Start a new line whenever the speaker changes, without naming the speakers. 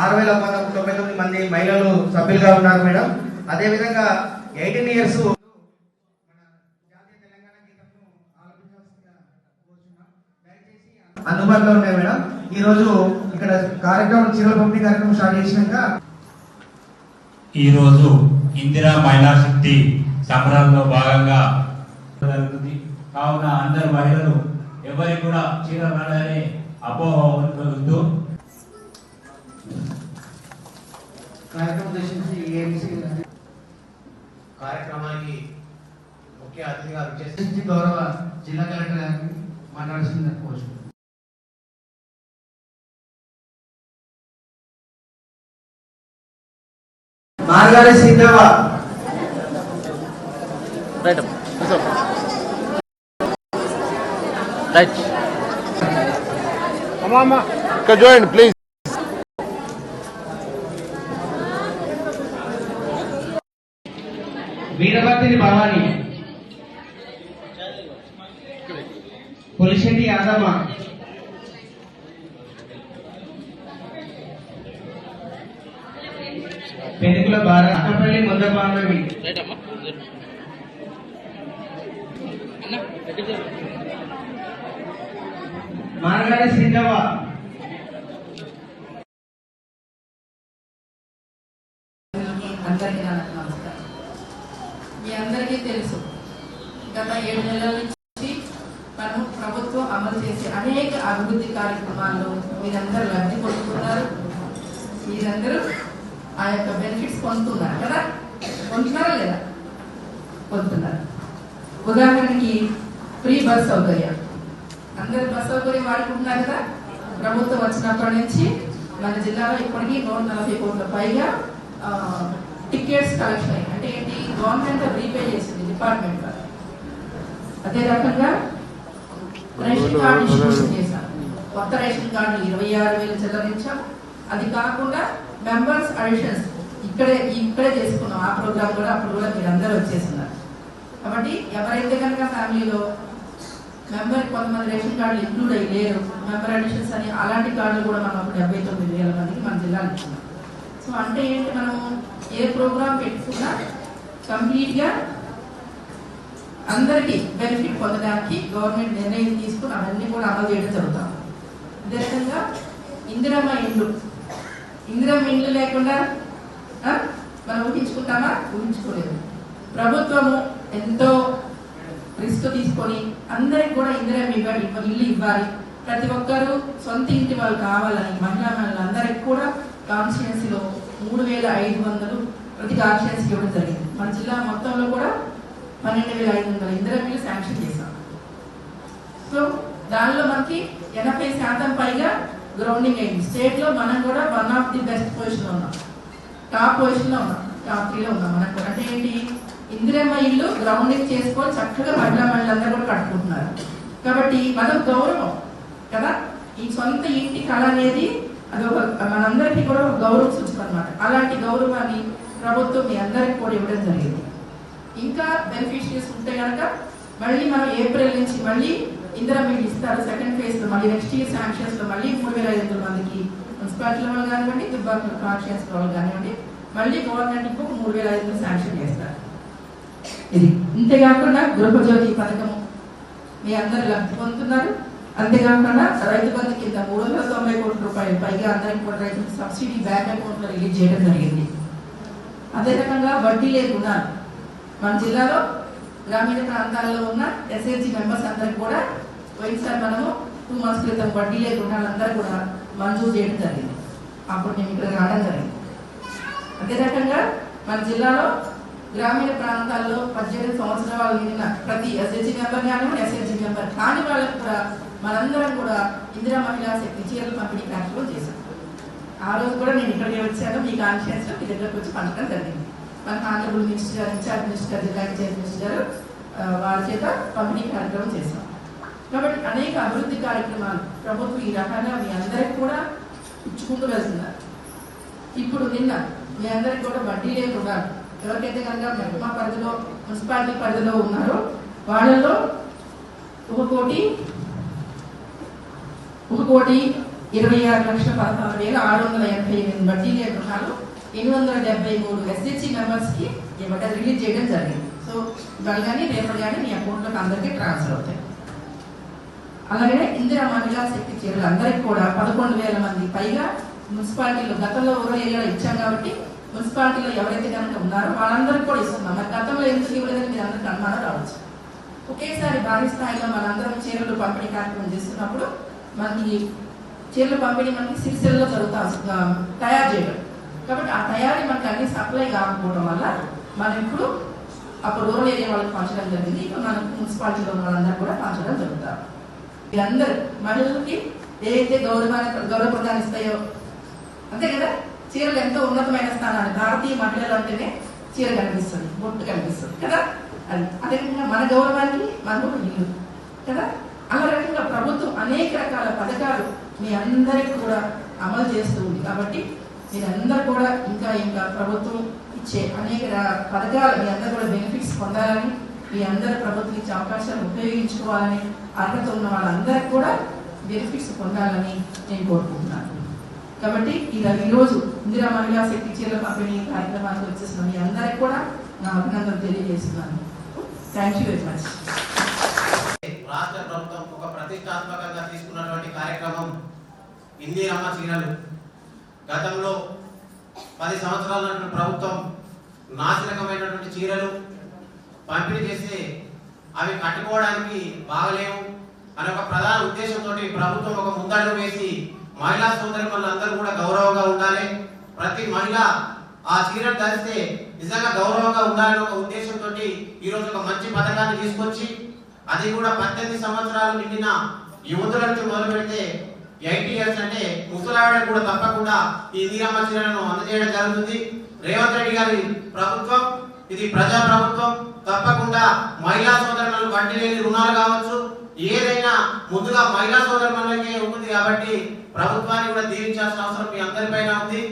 ఆరు వేల తొంభై తొమ్మిది మంది మహిళలు సభ్యులుగా ఉన్నారు మేడం. అదేవిధంగా ఎయిటీన్ ఇయర్స్ అందుబాటులో ఉన్నాయి మేడం. ఈ రోజు ఇక్కడ కార్యక్రమం చీరల పంపిణీ కార్యక్రమం స్టార్ట్ చేసినాక
ఈరోజు ఇందిరా మహిళా శక్తి సంబరాల్లో భాగంగా జరుగుతుంది. కావున అందరు మహిళలు ఎవరికి కూడా చీర రాడని అపోహ
కార్యక్రమానికి ముఖ్య అతిథిగా విచ్చేసి
గౌరవ జిల్లా కలెక్టర్ గారిని మాట్లాడాల్సింది కోరుచున్నాను మార్గారి సీతవ
రైట్ రైట్
ఇక్కడ చూడండి ప్లీజ్
వీరభద్రిని భవాని. పులిశెట్టి యాదమ్మ. పెనుకుల బార అక్కపల్లి ముద్ద బాంధవి.
రైట్ అమ్మా అన్న ఎక్కడ
మార్గారి సీతవ
అందరికీ నా నమస్కారం మీ అందరికీ తెలుసు. గత ఏడు నెలల నుంచి మనం ప్రభుత్వం అమలు చేసే అనేక అభివృద్ధి కార్యక్రమాల్లో మీరందరూ లబ్ధి పొందుతున్నారు. మీరందరూ ఆ యొక్క బెనిఫిట్స్ పొందుతున్నారు కదా? పొందుతున్నారా లేదా? పొందుతున్నారు. ఉదాహరణకి ఫ్రీ బస్ సౌకర్యం. అందరు బస్ సౌకర్యం వాడుకుంటున్నారు కదా? ప్రభుత్వం వచ్చినప్పటి నుంచి మన జిల్లాలో ఇప్పటికీ నూట నలభై కోట్ల పైగా టికెట్స్ కలెక్షన్ అయ్యాయి. అంటే ఏంటి? గవర్నమెంట్ రీపే చేసింది డిపార్ట్మెంట్ వాళ్ళు. అదే రకంగా రేషన్ కార్డు డిస్ట్రిబ్యూషన్ చేశాం కొత్త రేషన్ కార్డు ఇరవై ఆరు వేలు చెల్లించాం. అది కాకుండా మెంబర్స్ అడిషన్స్ ఇక్కడే ఇక్కడే చేసుకున్నాం. ఆ ప్రోగ్రామ్ కూడా అప్పుడు కూడా మీరు అందరూ వచ్చేస్తున్నారు. కాబట్టి ఎవరైతే కనుక ఫ్యామిలీలో మెంబర్ కొంతమంది రేషన్ కార్డులు ఇంక్లూడ్ అయ్యి లేరు మెంబర్ అడిషన్స్ అని అలాంటి కార్డులు కూడా మనం ఒక డెబ్బై తొమ్మిది వేల మందికి మన జిల్లాలో ఇస్తున్నాం. సో అంటే ఏంటి మనం ఏ ప్రోగ్రామ్ పెట్టుకున్నా కంప్లీట్గా అందరికీ బెనిఫిట్ పొందడానికి గవర్నమెంట్ నిర్ణయం తీసుకుని అవన్నీ కూడా అమలు చేయడం జరుగుతాం అదే రకంగా ఇందిరమ్మ ఇండ్లు. ఇందిరమ్మ ఇండ్లు లేకుండా మనం ఊహించుకుంటామా? ఊహించుకోలేదు. ప్రభుత్వము ఎంతో రిస్క్ తీసుకొని అందరికి కూడా ఇందిరమ్మ ఇవ్వాలి ఇల్లు ఇవ్వాలి. ప్రతి ఒక్కరూ సొంత ఇంటి వాళ్ళు కావాలని మహిళా మహిళలందరికీ కూడా కాన్స్టిట్యున్సీలో మూడు వేల ఐదు వందలు ప్రతి కాన్స్టిట్యున్సీ ఇవ్వడం జరిగింది. మన జిల్లా మొత్తంలో కూడా పన్నెండు వేల ఐదు వందల ఇందిరమ్మలు శాంక్షన్ చేశాం. సో దానిలో మనకి ఎనభై శాతం పైగా గ్రౌండింగ్ అయింది. స్టేట్లో మనం కూడా వన్ ఆఫ్ ది బెస్ట్ పొజిషన్లో ఉన్నాం. టాప్ పొజిషన్లో ఉన్నాం. టాప్ త్రీలో ఉన్నాం. మనకు కూడా. అంటే ఏంటి? ఇందిరమ్మ ఇల్లు గ్రౌండింగ్ చేసుకొని చక్కగా మహిళా మహిళలందరూ కూడా కట్టుకుంటున్నారు. కాబట్టి మనం గౌరవం కదా? ఈ సొంత ఇంటి కళ అనేది అది ఒక మనందరికీ కూడా ఒక గౌరవ సూచన అనమాట అలాంటి గౌరవాన్ని ప్రభుత్వం మీ అందరికి కూడా ఇవ్వడం జరిగింది. ఇంకా బెనిఫిషరీస్ ఉంటే కనుక మళ్ళీ మనం ఏప్రిల్ నుంచి మళ్ళీ ఇందిరా మీరు ఇస్తారు. సెకండ్ ఫేజ్లో మళ్ళీ నెక్స్ట్ ఇయర్ శాంక్షన్స్లో మళ్ళీ మూడు వేల ఐదు వందల మందికి మున్సిపాలిటీల వాళ్ళు కానివ్వండి దుబ్బాక కాన్షియన్స్ వాళ్ళు కానివ్వండి మళ్ళీ గవర్నమెంట్ ఇంకొక మూడు వేల ఐదు వందలు శాంక్షన్ చేస్తారు. ఇది ఇంతేకాకుండా గృహజ్యోతి పథకం మీ అందరు లబ్ధి పొందుతున్నారు. అంతేకాకుండా రైతు బంధు కింద మూడు వందల తొంభై కోట్ల రూపాయలు పైగా అందరికి కూడా రైతులకు సబ్సిడీ బ్యాంక్ అకౌంట్లో రిలీజ్ చేయడం జరిగింది. అదే రకంగా వడ్డీ లేకుండా మన జిల్లాలో గ్రామీణ ప్రాంతాల్లో ఉన్న ఎస్ఎస్జి మెంబర్స్ అందరికి కూడా పోయినసారి మనము టూ మంత్స్ క్రితం వడ్డీ లేకుండా అందరూ కూడా మంజూరు చేయడం జరిగింది. అప్పుడు మేము ఇక్కడ రావడం జరిగింది. అదే రకంగా మన జిల్లాలో గ్రామీణ ప్రాంతాల్లో పద్దెనిమిది సంవత్సరాలు నిండిన ప్రతి ఎస్ఎస్జి మెంబర్ కానీ ఎస్ఎస్జి మెంబర్ కాని వాళ్ళకు కూడా మనందరం కూడా ఇందిరా మహిళా శక్తి చీరల పంపిణీ కార్యక్రమం చేశాం. ఆ రోజు కూడా నేను ఇక్కడికి వచ్చాను. మీ కాన్ఫిడెన్స్ మీ దగ్గరకు వచ్చి పంచడం జరిగింది. మన ఆనరబుల్ మినిస్టర్ గారు ఇన్ఛార్జ్ మినిస్టర్ గారు జిల్లా ఇన్ఛార్జ్ మినిస్టర్ గారు వారి చేత పంపిణీ కార్యక్రమం చేశాం. కాబట్టి అనేక అభివృద్ధి కార్యక్రమాలు ప్రభుత్వం ఈ రకంగా మీ అందరికి కూడా ఇచ్చుకుంటూ వెళ్తున్నారు. ఇప్పుడు నిన్న మీ అందరికి కూడా వడ్డీ లేని రుణాలు ఎవరికైతే కనుక మెహ్మా పరిధిలో మున్సిపాలిటీ పరిధిలో ఉన్నారో వాళ్ళలో ఒక కోటి ఒక కోటి ఇరవై ఆరు లక్షల పదహారు వేల ఆరు వందల ఎనభై ఎనిమిది వడ్డీ లేని రుణాలు ఎనిమిది వందల డెబ్బై మూడు ఎస్హెచ్సి మెంబర్స్కి ఇవ్వట రిలీజ్ చేయడం జరిగింది. సో ఇవాళ కానీ రేపటి కానీ మీ అకౌంట్లోకి అందరికీ ట్రాన్స్ఫర్ అవుతాయి. అలాగే ఇందిరా మహిళా శక్తి చీరలు అందరికి కూడా పదకొండు వేల మంది. పైగా మున్సిపాలిటీలో గతంలో రూరల్ ఏరియాలో ఇచ్చాం కాబట్టి మున్సిపాలిటీలో ఎవరైతే కనుక ఉన్నారో వాళ్ళందరికీ కూడా ఇస్తున్నాం. మరి గతంలో ఎందుకు ఇవ్వలేదని మీరు అందరికీ అనుమానం రావచ్చు. ఒకేసారి భారీ స్థాయిలో మనందరం చీరలు పంపిణీ కార్యక్రమం చేస్తున్నప్పుడు మనకి చీరల పంపిణీ మనకి సిరిసిల్లో జరుగుతా తయారు చేయడం. కాబట్టి ఆ తయారీ మనకి అన్ని సప్లై కాకపోవడం వల్ల మనం ఇప్పుడు అప్పుడు రూరల్ ఏరియా వాళ్ళకి పంచడం జరిగింది. ఇప్పుడు మనకు మున్సిపాలిటీలో ఉన్న వాళ్ళందరూ కూడా పంచడం జరుగుతారు వీరందరూ మహిళలకి ఏదైతే గౌరవాన్ని గౌరవప్రదాన్ని ఇస్తాయో అంతే కదా? చీరలు ఎంతో ఉన్నతమైన స్థానాన్ని భారతీయ మహిళలు అంటేనే చీర కనిపిస్తుంది బొట్టు కనిపిస్తుంది కదా? అది అదే విధంగా మన గౌరవానికి మనకు ఇల్లు కదా? ఆ రకంగా ప్రభుత్వం అనేక రకాల పథకాలు మీ అందరికి కూడా అమలు చేస్తూ ఉంది. కాబట్టి మీరందరూ కూడా ఇంకా ఇంకా ప్రభుత్వం ఇచ్చే అనేక పథకాలు మీ అందరు కూడా బెనిఫిట్స్ పొందాలని మీ అందరు ప్రభుత్వం ఇచ్చే అవకాశాలు ఉపయోగించుకోవాలని అర్హత ఉన్న వాళ్ళందరికీ కూడా బెనిఫిట్స్ పొందాలని నేను కోరుకుంటున్నాను. కాబట్టి ఇలా ఈరోజు ఇందిరా మహిళా శక్తి చీరల పంపిణీ కార్యక్రమానికి వచ్చేసిన మీ అందరికి కూడా నా అభినందనలు తెలియజేస్తున్నాను. థ్యాంక్ యూ వెరీ మచ్
రాష్ట్ర ప్రభుత్వం ఒక ప్రతిష్టాత్మకంగా తీసుకున్నటువంటి కార్యక్రమం ఇందిరమ్మ చీరలు గతంలో పది సంవత్సరాల ప్రభుత్వం నాసిరకమైనటువంటి చీరలు పంపిణీ చేస్తే అవి కట్టుకోవడానికి బాగలేవు అనే ఒక ప్రధాన ఉద్దేశంతో ప్రభుత్వం ఒక ముందడుగు వేసి మహిళా సోదరి అందరూ కూడా గౌరవంగా ఉండాలి. ప్రతి మహిళ ఆ చీరను ధరిస్తే నిజంగా గౌరవంగా ఉండాలనే ఒక ఉద్దేశంతో ఈరోజు ఒక మంచి పథకాన్ని తీసుకొచ్చి అది కూడా పద్దెనిమిది సంవత్సరాలు నిండిన యువతుల నుంచి మొదలు పెడితే ఎయిటీ ఇయర్స్ అంటే ముసలావిడ కూడా తప్పకుండా ఈ నీరమ్మ అందజేయడం జరుగుతుంది. రేవంత్ రెడ్డి గారి ప్రభుత్వం ఇది ప్రజా ప్రభుత్వం తప్పకుండా మహిళా సోదరులకు వడ్డీ లేని రుణాలు కావచ్చు. ఏదైనా ముందుగా మహిళా సోదరులకే ఉంటుంది కాబట్టి ప్రభుత్వాన్ని కూడా దీవించాల్సిన అవసరం మీ అందరిపైన ఉంది.